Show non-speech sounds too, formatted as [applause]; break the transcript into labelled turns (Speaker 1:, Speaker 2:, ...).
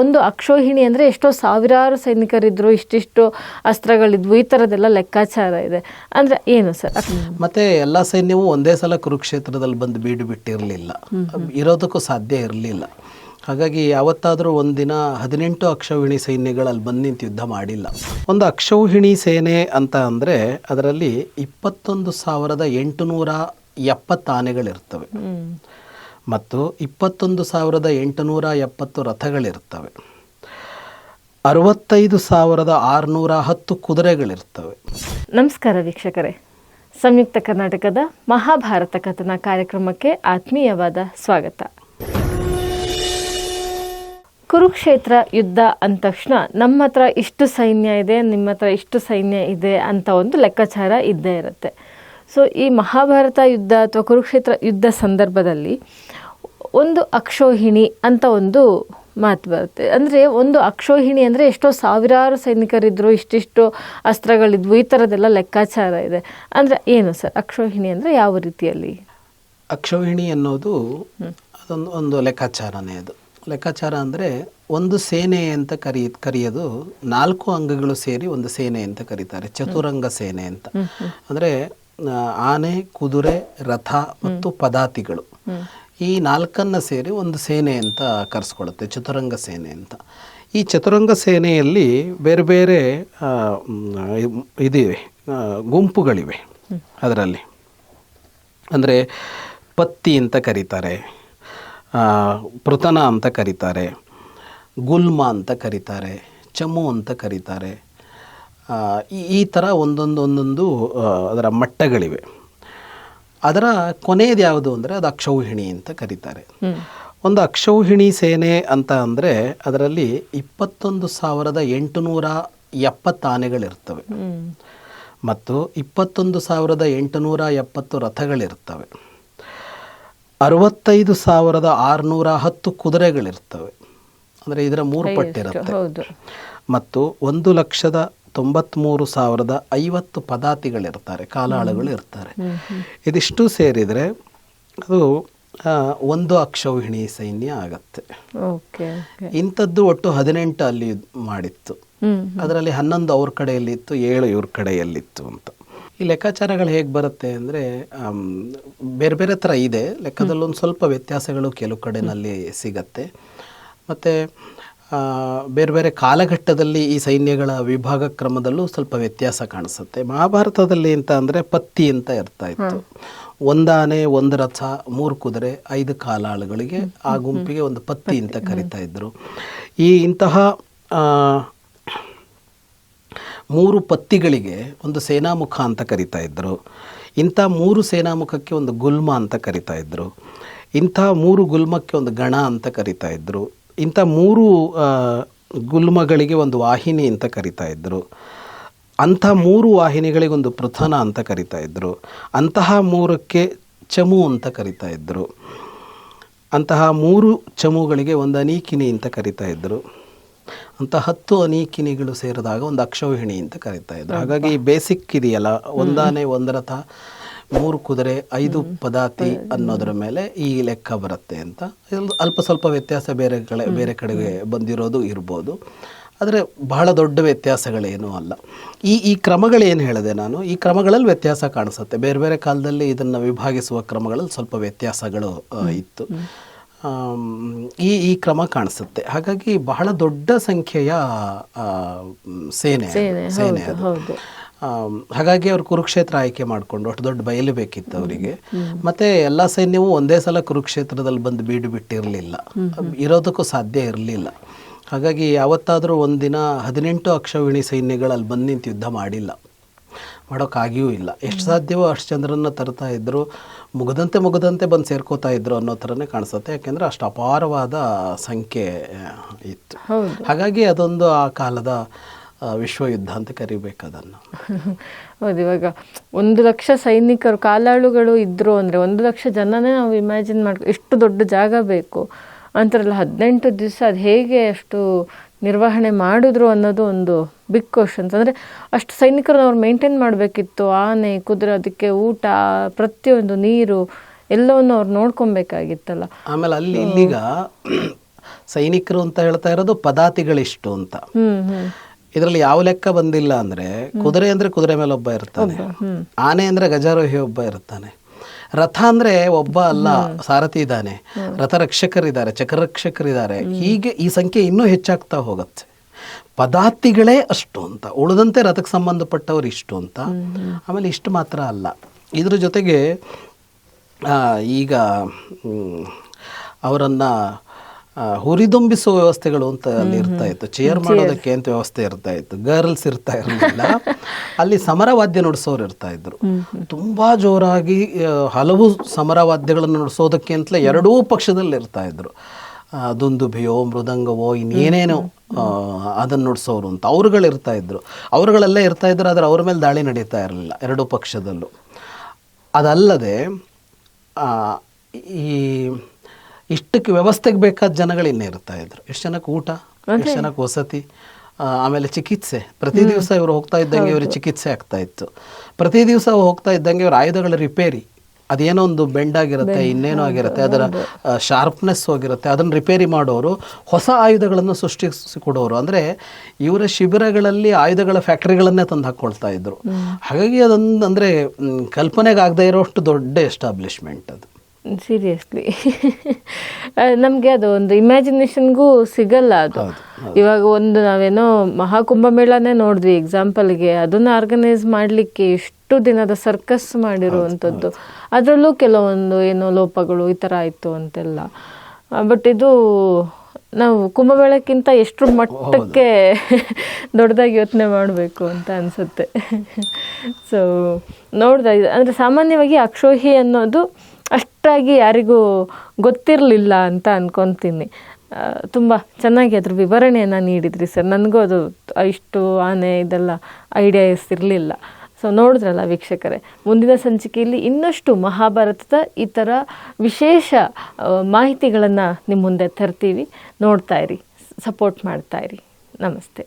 Speaker 1: ಒಂದು ಅಕ್ಷೋಹಿಣಿ ಅಂದರೆ ಎಷ್ಟೋ ಸಾವಿರಾರು ಸೈನಿಕರಿದ್ದರು ಇಷ್ಟಿಷ್ಟು ಅಸ್ತ್ರಗಳಿದ್ವು ಈ ಥರದ್ದೆಲ್ಲ ಲೆಕ್ಕಾಚಾರ ಇದೆ. ಅಂದರೆ ಏನು ಸರ್?
Speaker 2: ಮತ್ತೆ ಎಲ್ಲ ಸೈನ್ಯವೂ ಒಂದೇ ಸಲ ಕುರುಕ್ಷೇತ್ರದಲ್ಲಿ ಬಂದು ಬೀಡು ಬಿಟ್ಟಿರಲಿಲ್ಲ. ಇರೋದಕ್ಕೂ ಸಾಧ್ಯ ಇರಲಿಲ್ಲ. ಹಾಗಾಗಿ ಯಾವತ್ತಾದರೂ ಒಂದಿನ ಹದಿನೆಂಟು ಅಕ್ಷೌಹಿಣಿ ಸೈನ್ಯಗಳು ಅಲ್ಲಿ ಬಂದು ನಿಂತು ಯುದ್ಧ ಮಾಡಿಲ್ಲ. ಒಂದು ಅಕ್ಷೌಹಿಣಿ ಸೇನೆ ಅಂತ ಅಂದರೆ ಅದರಲ್ಲಿ ಇಪ್ಪತ್ತೊಂದು ಸಾವಿರದ ಎಂಟುನೂರ ಎಪ್ಪತ್ತು ಆನೆಗಳಿರ್ತವೆ. ಮತ್ತು ಇಪ್ಪತ್ತೊಂದು ಸಾವಿರದ ಎಂಟುನೂರ ಎಪ್ಪತ್ತು ರಥಗಳಿರ್ತವೆ ಅರವತ್ತೈದು ಸಾವಿರದ ಆರುನೂರ ಹತ್ತು ಕುದುರೆಗಳಿರ್ತವೆ
Speaker 1: ನಮಸ್ಕಾರ ವೀಕ್ಷಕರೇ. ಸಂಯುಕ್ತ ಕರ್ನಾಟಕದ ಮಹಾಭಾರತ ಕಥನ ಕಾರ್ಯಕ್ರಮಕ್ಕೆ ಆತ್ಮೀಯವಾದ ಸ್ವಾಗತ. ಕುರುಕ್ಷೇತ್ರ ಯುದ್ಧ ಅಂದ ತಕ್ಷಣ ನಮ್ಮ ಹತ್ರ ಇಷ್ಟು ಸೈನ್ಯ ಇದೆ ನಿಮ್ಮ ಹತ್ರ ಇಷ್ಟು ಸೈನ್ಯ ಇದೆ ಅಂತ ಒಂದು ಲೆಕ್ಕಾಚಾರ ಇದ್ದೇ ಇರುತ್ತೆ. ಸೊ ಈ ಮಹಾಭಾರತ ಯುದ್ಧ ಅಥವಾ ಕುರುಕ್ಷೇತ್ರ ಯುದ್ಧ ಸಂದರ್ಭದಲ್ಲಿ ಒಂದು ಅಕ್ಷೋಹಿಣಿ ಅಂತ ಒಂದು ಮಾತು ಬರುತ್ತೆ. ಅಂದರೆ ಒಂದು ಅಕ್ಷೋಹಿಣಿ ಅಂದರೆ ಎಷ್ಟೋ ಸಾವಿರಾರು ಸೈನಿಕರಿದ್ದರು ಇಷ್ಟಿಷ್ಟು ಅಸ್ತ್ರಗಳಿದ್ವು ಈ ಥರದ್ದೆಲ್ಲ ಲೆಕ್ಕಾಚಾರ ಇದೆ. ಅಂದರೆ ಏನು ಸರ್? ಅಕ್ಷೋಹಿಣಿ ಅಂದರೆ ಯಾವ ರೀತಿಯಲ್ಲಿ?
Speaker 2: ಅಕ್ಷೋಹಿಣಿ ಅನ್ನೋದು ಅದೊಂದು ಒಂದು ಲೆಕ್ಕಾಚಾರನೇ ಅದು. ಲೆಕ್ಕಾಚಾರ ಅಂದರೆ ಒಂದು ಸೇನೆ ಅಂತ ಕರಿ ಕರೆಯೋದು ನಾಲ್ಕು ಅಂಗಗಳು ಸೇರಿ ಒಂದು ಸೇನೆ ಅಂತ ಕರೀತಾರೆ. ಚತುರಂಗ ಸೇನೆ ಅಂತ. ಅಂದರೆ ಆನೆ ಕುದುರೆ ರಥ ಮತ್ತು ಪದಾತಿಗಳು. ಈ ನಾಲ್ಕನ್ನ ಸೇರಿ ಒಂದು ಸೇನೆ ಅಂತ ಕರೆಸ್ಕೊಳ್ಳುತ್ತೆ ಚತುರಂಗ ಸೇನೆ ಅಂತ. ಈ ಚತುರಂಗ ಸೇನೆಯಲ್ಲಿ ಬೇರೆ ಬೇರೆ ಇದಿವೆ ಗುಂಪುಗಳಿವೆ ಅದರಲ್ಲಿ. ಅಂದರೆ ಪತ್ತಿ ಅಂತ ಕರೀತಾರೆ ಪೃತನ ಅಂತ ಕರೀತಾರೆ ಗುಲ್ಮ ಅಂತ ಕರೀತಾರೆ ಚಮು ಅಂತ ಕರೀತಾರೆ ಈ ಈ ಥರ ಒಂದೊಂದು ಒಂದೊಂದು ಅದರ ಮಟ್ಟಗಳಿವೆ. ಅದರ ಕೊನೆಯದು ಯಾವುದು ಅಂದರೆ ಅದು ಅಕ್ಷೌಹಿಣಿ ಅಂತ ಕರೀತಾರೆ. ಒಂದು ಅಕ್ಷೌಹಿಣಿ ಸೇನೆ ಅಂತ ಅಂದರೆ ಅದರಲ್ಲಿ ಇಪ್ಪತ್ತೊಂದು ಸಾವಿರದ ಎಂಟುನೂರ ಎಪ್ಪತ್ತು ಆನೆಗಳಿರ್ತವೆ. ಮತ್ತು ಇಪ್ಪತ್ತೊಂದು ಸಾವಿರದ ಎಂಟುನೂರ ಎಪ್ಪತ್ತು ರಥಗಳಿರ್ತವೆ. ಅರವತ್ತೈದು ಸಾವಿರದ ಆರುನೂರ ಹತ್ತು ಕುದುರೆಗಳಿರ್ತವೆ. ಅಂದರೆ ಇದರ ಮೂರು ಪಟ್ಟಿರುತ್ತೆ. ಮತ್ತು ಒಂದು ಲಕ್ಷದ ತೊಂಬತ್ತ್ಮೂರು ಸಾವಿರದ ಐವತ್ತು ಪದಾತಿಗಳಿರ್ತಾರೆ ಕಾಲಾಳುಗಳು ಇರ್ತಾರೆ ಇದಿಷ್ಟು ಸೇರಿದರೆ ಅದು ಒಂದು ಅಕ್ಷೌಹಿಣಿ ಸೈನ್ಯ ಆಗತ್ತೆ.
Speaker 1: ಓಕೆ
Speaker 2: ಇಂಥದ್ದು ಒಟ್ಟು ಹದಿನೆಂಟು ಅಲ್ಲಿ ಮಾಡಿತ್ತು. ಅದರಲ್ಲಿ ಹನ್ನೊಂದು ಅವ್ರ ಕಡೆಯಲ್ಲಿತ್ತು ಏಳು ಇವ್ರ ಕಡೆಯಲ್ಲಿತ್ತು ಅಂತ. ಈ ಲೆಕ್ಕಾಚಾರಗಳು ಹೇಗೆ ಬರುತ್ತೆ ಅಂದರೆ ಬೇರೆ ಬೇರೆ ಥರ ಇದೆ. ಲೆಕ್ಕದಲ್ಲೊಂದು ಸ್ವಲ್ಪ ವ್ಯತ್ಯಾಸಗಳು ಕೆಲವು ಕಡೆಯಲ್ಲಿ ಸಿಗತ್ತೆ. ಮತ್ತು ಬೇರೆ ಬೇರೆ ಕಾಲಘಟ್ಟದಲ್ಲಿ ಈ ಸೈನ್ಯಗಳ ವಿಭಾಗ ಕ್ರಮದಲ್ಲೂ ಸ್ವಲ್ಪ ವ್ಯತ್ಯಾಸ ಕಾಣಿಸುತ್ತೆ. ಮಹಾಭಾರತದಲ್ಲಿ ಅಂತ ಅಂದರೆ ಪತ್ತಿ ಅಂತ ಇರ್ತಾ ಇತ್ತು ಒಂದಾನೆ ಒಂದು ರಥ ಮೂರು ಕುದುರೆ ಐದು ಕಾಲಾಳುಗಳಿಗೆ ಆ ಗುಂಪಿಗೆ ಒಂದು ಪತ್ತಿ ಅಂತ ಕರಿತಾ ಇದ್ದರು ಈ ಇಂತಹ ಮೂರು ಪತ್ತಿಗಳಿಗೆ ಒಂದು ಸೇನಾಮುಖ ಅಂತ ಕರಿತಾ ಇದ್ದರು ಇಂಥ ಮೂರು ಸೇನಾಮುಖಕ್ಕೆ ಒಂದು ಗುಲ್ಮ ಅಂತ ಕರಿತಾ ಇದ್ದರು ಇಂಥ ಮೂರು ಗುಲ್ಮಕ್ಕೆ ಒಂದು ಗಣ ಅಂತ ಕರಿತಾ ಇದ್ದರು ಇಂಥ ಮೂರು ಗುಲ್ಮಗಳಿಗೆ ಒಂದು ವಾಹಿನಿ ಅಂತ ಕರಿತಾ ಇದ್ದರು ಅಂಥ ಮೂರು ವಾಹಿನಿಗಳಿಗೆ ಒಂದು ಪೃಥನ ಅಂತ ಕರಿತಾ ಇದ್ದರು ಅಂತಹ ಮೂರಕ್ಕೆ ಚಮು ಅಂತ ಕರಿತಾ ಇದ್ದರು ಅಂತಹ ಮೂರು ಚಮುಗಳಿಗೆ ಒಂದು ಅನೀಕಿನಿ ಅಂತ ಕರಿತಾ ಇದ್ದರು ಅಂತ ಹತ್ತು ಅನೀಕಿನಿಗಳು ಸೇರಿದಾಗ ಒಂದು ಅಕ್ಷೋಹಿಣಿ ಅಂತ ಕರಿತಾ ಇದ್ರು. ಹಾಗಾಗಿ ಬೇಸಿಕ್ ಇದೆಯಲ್ಲ ಒಂದಾನೆ ಒಂದು ರಥ ಮೂರು ಕುದುರೆ ಐದು ಪದಾತಿ ಅನ್ನೋದ್ರ ಮೇಲೆ ಈ ಲೆಕ್ಕ ಬರುತ್ತೆ ಅಂತ. ಅಲ್ಪ ಸ್ವಲ್ಪ ವ್ಯತ್ಯಾಸ ಬೇರೆ ಕಡೆ ಬೇರೆ ಕಡೆಗೆ ಬಂದಿರೋದು ಇರ್ಬೋದು. ಆದರೆ ಬಹಳ ದೊಡ್ಡ ವ್ಯತ್ಯಾಸಗಳೇನೂ ಅಲ್ಲ. ಈ ಈ ಕ್ರಮಗಳೇನು ಹೇಳಿದೆ ನಾನು? ಈ ಕ್ರಮಗಳಲ್ಲಿ ವ್ಯತ್ಯಾಸ ಕಾಣಿಸುತ್ತೆ. ಬೇರೆ ಬೇರೆ ಕಾಲದಲ್ಲಿ ಇದನ್ನು ವಿಭಾಗಿಸುವ ಕ್ರಮಗಳಲ್ಲಿ ಸ್ವಲ್ಪ ವ್ಯತ್ಯಾಸಗಳು ಇತ್ತು. ಈ ಈ ಕ್ರಮ ಕಾಣಿಸುತ್ತೆ. ಹಾಗಾಗಿ ಬಹಳ ದೊಡ್ಡ ಸಂಖ್ಯೆಯ ಸೇನೆ ಸೇನೆ ಅದು. ಹಾಗಾಗಿ ಅವರು ಕುರುಕ್ಷೇತ್ರ ಆಯ್ಕೆ ಮಾಡಿಕೊಂಡು ಅಷ್ಟು ದೊಡ್ಡ ಬಯಲು ಬೇಕಿತ್ತು ಅವರಿಗೆ. ಮತ್ತೆ ಎಲ್ಲ ಸೈನ್ಯವೂ ಒಂದೇ ಸಲ ಕುರುಕ್ಷೇತ್ರದಲ್ಲಿ ಬಂದು ಬೀಡು ಬಿಟ್ಟಿರಲಿಲ್ಲ. ಇರೋದಕ್ಕೂ ಸಾಧ್ಯ ಇರಲಿಲ್ಲ. ಹಾಗಾಗಿ ಯಾವತ್ತಾದರೂ ಒಂದಿನ ಹದಿನೆಂಟು ಅಕ್ಷವಿಣಿ ಸೈನ್ಯಗಳು ಅಲ್ಲಿ ಬಂದು ನಿಂತು ಯುದ್ಧ ಮಾಡಿಲ್ಲ. ಮಾಡೋಕ್ಕಾಗಿಯೂ ಇಲ್ಲ. ಎಷ್ಟು ಸಾಧ್ಯವೋ ಅಷ್ಟು ಚಂದ್ರನ ತರ್ತಾ ಇದ್ದರು ಮುಗದಂತೆ ಮುಗದಂತೆ ಬಂದು ಸೇರ್ಕೋತಾ ಇದ್ರು ಅನ್ನೋ ಥರನೇ ಕಾಣಿಸುತ್ತೆ. ಯಾಕೆಂದರೆ ಅಷ್ಟು ಅಪಾರವಾದ ಸಂಖ್ಯೆ ಇತ್ತು. ಹಾಗಾಗಿ ಅದೊಂದು ಆ ಕಾಲದ ವಿಶ್ವಯುದ್ಧ ಅಂತ ಕರಿಬೇಕು ಅದನ್ನು. [laughs]
Speaker 1: ಹೌದು ಇವಾಗ ಒಂದು ಲಕ್ಷ ಸೈನಿಕರು ಕಾಲಾಳುಗಳು ಇದ್ರು ಅಂದರೆ ಒಂದು ಲಕ್ಷ ಜನನೇ ನಾವು ಇಮ್ಯಾಜಿನ್ ಮಾಡ್ಕೊ ಎಷ್ಟು ದೊಡ್ಡ ಜಾಗ ಬೇಕು? ಅಂತಾರಲ್ಲ ಹದಿನೆಂಟು ದಿವಸ ಅದು ಹೇಗೆ ಅಷ್ಟು ನಿರ್ವಹಣೆ ಮಾಡಿದ್ರು ಅನ್ನೋದು ಒಂದು ಬಿಗ್ ಕ್ವಶನ್ಸ್ ಅಂದರೆ ಅಷ್ಟು ಸೈನಿಕರನ್ನ ಅವ್ರು ಮೇಂಟೈನ್ ಮಾಡಬೇಕಿತ್ತು ಆನೆ ಕುದುರೆ ಅದಕ್ಕೆ ಊಟ ಪ್ರತಿಯೊಂದು ನೀರು ಎಲ್ಲವನ್ನು ಅವ್ರು ನೋಡ್ಕೊಬೇಕಾಗಿತ್ತಲ್ಲ.
Speaker 2: ಆಮೇಲೆ ಅಲ್ಲಿ ಇಲ್ಲಿಗ ಸೈನಿಕರು ಅಂತ ಹೇಳ್ತಾ ಇರೋದು ಪದಾತಿಗಳಿಷ್ಟು ಅಂತ. ಇದರಲ್ಲಿ ಯಾವ ಲೆಕ್ಕ ಬಂದಿಲ್ಲ ಅಂದ್ರೆ ಕುದುರೆ ಅಂದ್ರೆ ಕುದುರೆ ಮೇಲೆ ಒಬ್ಬ ಇರ್ತಾನೆ. ಆನೆ ಅಂದ್ರೆ ಗಜಾರೋಹಿ ಒಬ್ಬ ಇರ್ತಾನೆ. ರಥ ಅಂದ್ರೆ ಒಬ್ಬ ಅಲ್ಲ ಸಾರಥಿ ಇದ್ದಾನೆ. ರಥ ರಕ್ಷಕರಿದ್ದಾರೆ ಚಕ್ರರಕ್ಷಕರಿದ್ದಾರೆ ಹೀಗೆ ಈ ಸಂಖ್ಯೆ ಇನ್ನೂ ಹೆಚ್ಚಾಗ್ತಾ ಹೋಗುತ್ತೆ. ಪದಾತಿಗಳೇ ಅಷ್ಟು ಅಂತ ಉಳಿದಂತೆ ರಥಕ್ಕೆ ಸಂಬಂಧಪಟ್ಟವರು ಇಷ್ಟು ಅಂತ. ಆಮೇಲೆ ಇಷ್ಟು ಮಾತ್ರ ಅಲ್ಲ. ಇದ್ರ ಜೊತೆಗೆ ಈಗ ಅವರನ್ನು ಹುರಿದುಂಬಿಸುವ ವ್ಯವಸ್ಥೆಗಳು ಅಂತ ಅಲ್ಲಿ ಇರ್ತಾ ಇತ್ತು. ಚೇರ್ ಮಾಡೋದಕ್ಕೆ ಅಂತ ವ್ಯವಸ್ಥೆ ಇರ್ತಾ ಇತ್ತು. ಗರ್ಲ್ಸ್ ಇರ್ತಾ ಇರಲಿಲ್ಲ. ಅಲ್ಲಿ ಸಮರವಾದ್ಯ ನುಡಿಸೋರು ಇರ್ತಾ ಇದ್ರು. ತುಂಬಾ ಜೋರಾಗಿ ಹಲವು ಹಲವು ಸಮರವಾದ್ಯಗಳನ್ನು ನುಡಿಸೋದಕ್ಕೆ ಅಂತಲೇ ಎರಡೂ ಪಕ್ಷದಲ್ಲಿ ಇರ್ತಾ ಇದ್ರು. ದುಂದುಭಿಯೋ ಮೃದಂಗವೋ ಇನ್ನೇನೇನೋ ಅದನ್ನು ಅದನ್ನ ನುಡಿಸೋರು ಅಂತ ಅವ್ರುಗಳು ಇರ್ತಾ ಇದ್ರು. ಅವ್ರುಗಳೆಲ್ಲ ಇರ್ತಾ ಇದ್ರು ಆದರೆ ಅವ್ರ ಮೇಲೆ ದಾಳಿ ನಡೀತಾ ಇರಲಿಲ್ಲ ಎರಡೂ ಪಕ್ಷದಲ್ಲೂ. ಅದಲ್ಲದೆ ಈ ಇಷ್ಟಕ್ಕೆ ವ್ಯವಸ್ಥೆಗೆ ಬೇಕಾದ ಜನಗಳು ಇನ್ನೇ ಇರ್ತಾ ಇದ್ರು. ಎಷ್ಟು ಜನಕ್ಕೆ ಊಟ ಎಷ್ಟು ಜನಕ್ಕೆ ವಸತಿ ಆಮೇಲೆ ಚಿಕಿತ್ಸೆ. ಪ್ರತಿ ದಿವಸ ಇವರು ಹೋಗ್ತಾ ಇದ್ದಂಗೆ ಇವ್ರಿಗೆ ಚಿಕಿತ್ಸೆ ಆಗ್ತಾ ಇತ್ತು. ಪ್ರತಿ ದಿವಸ ಹೋಗ್ತಾ ಇದ್ದಂಗೆ ಇವ್ರ ಆಯುಧಗಳ ರಿಪೇರಿ. ಅದೇನೋ ಒಂದು ಬೆಂಡ್ ಆಗಿರುತ್ತೆ ಇನ್ನೇನೋ ಆಗಿರುತ್ತೆ ಅದರ ಶಾರ್ಪ್ನೆಸ್ ಹೋಗಿರುತ್ತೆ ಅದನ್ನು ರಿಪೇರಿ ಮಾಡೋರು ಹೊಸ ಆಯುಧಗಳನ್ನು ಸೃಷ್ಟಿಸಿ ಕೊಡೋರು. ಅಂದರೆ ಇವರ ಶಿಬಿರಗಳಲ್ಲಿ ಆಯುಧಗಳ ಫ್ಯಾಕ್ಟ್ರಿಗಳನ್ನೇ ತಂದು ಹಾಕ್ಕೊಳ್ತಾ ಇದ್ರು. ಹಾಗಾಗಿ ಅದೊಂದು ಅಂದರೆ ಕಲ್ಪನೆಗಾಗದೇ ಇರೋಷ್ಟು ದೊಡ್ಡ ಎಸ್ಟಾಬ್ಲಿಷ್ಮೆಂಟ್ ಅದು.
Speaker 1: ಸೀರಿಯಸ್ಲಿ [laughs] ನಮಗೆ ಅದು ಒಂದು ಇಮ್ಯಾಜಿನೇಷನ್ಗೂ ಸಿಗಲ್ಲ ಅದು. ಇವಾಗ ಒಂದು ನಾವೇನೋ ಮಹಾಕುಂಭಮೇಳನೇ ನೋಡಿದ್ವಿ ಎಕ್ಸಾಂಪಲ್ಗೆ ಅದನ್ನ ಆರ್ಗನೈಸ್ ಮಾಡಲಿಕ್ಕೆ ಎಷ್ಟು ದಿನದ ಸರ್ಕಸ್ ಮಾಡಿರುವಂಥದ್ದು. ಅದರಲ್ಲೂ ಕೆಲವೊಂದು ಏನೋ ಲೋಪಗಳು ಈ ಥರ ಆಯಿತು ಅಂತೆಲ್ಲ. ಬಟ್ ಇದು ನಾವು ಕುಂಭಮೇಳಕ್ಕಿಂತ ಎಷ್ಟು ಮಟ್ಟಕ್ಕೆ [laughs] ದೊಡ್ಡದಾಗಿ ಯೋಚನೆ ಮಾಡಬೇಕು ಅಂತ ಅನಿಸುತ್ತೆ. ಸೊ [laughs] ನೋಡ್ದ ಅಂದರೆ ಸಾಮಾನ್ಯವಾಗಿ ಅಕ್ಷೋಹಿ ಅನ್ನೋದು ಅಷ್ಟಾಗಿ ಯಾರಿಗೂ ಗೊತ್ತಿರಲಿಲ್ಲ ಅಂತ ಅಂದ್ಕೊತೀನಿ ತುಂಬ ಚೆನ್ನಾಗಿ ಅದ್ರ ವಿವರಣೆಯನ್ನು ನೀಡಿದ್ರಿ ಸರ್. ನನಗೂ ಅದು ಇಷ್ಟು ಆನೆ ಇದೆಲ್ಲ ಐಡಿಯಾ ಇರಲಿಲ್ಲ. ಸೊ ನೋಡಿದ್ರಲ್ಲ ವೀಕ್ಷಕರೇ, ಮುಂದಿನ ಸಂಚಿಕೆಯಲ್ಲಿ ಇನ್ನಷ್ಟು ಮಹಾಭಾರತದ ಈ ಥರ ವಿಶೇಷ ಮಾಹಿತಿಗಳನ್ನು ನಿಮ್ಮ ಮುಂದೆ ತರ್ತೀವಿ. ನೋಡ್ತಾ ಇರಿ ಸಪೋರ್ಟ್ ಮಾಡ್ತಾ ಇರಿ. ನಮಸ್ತೆ.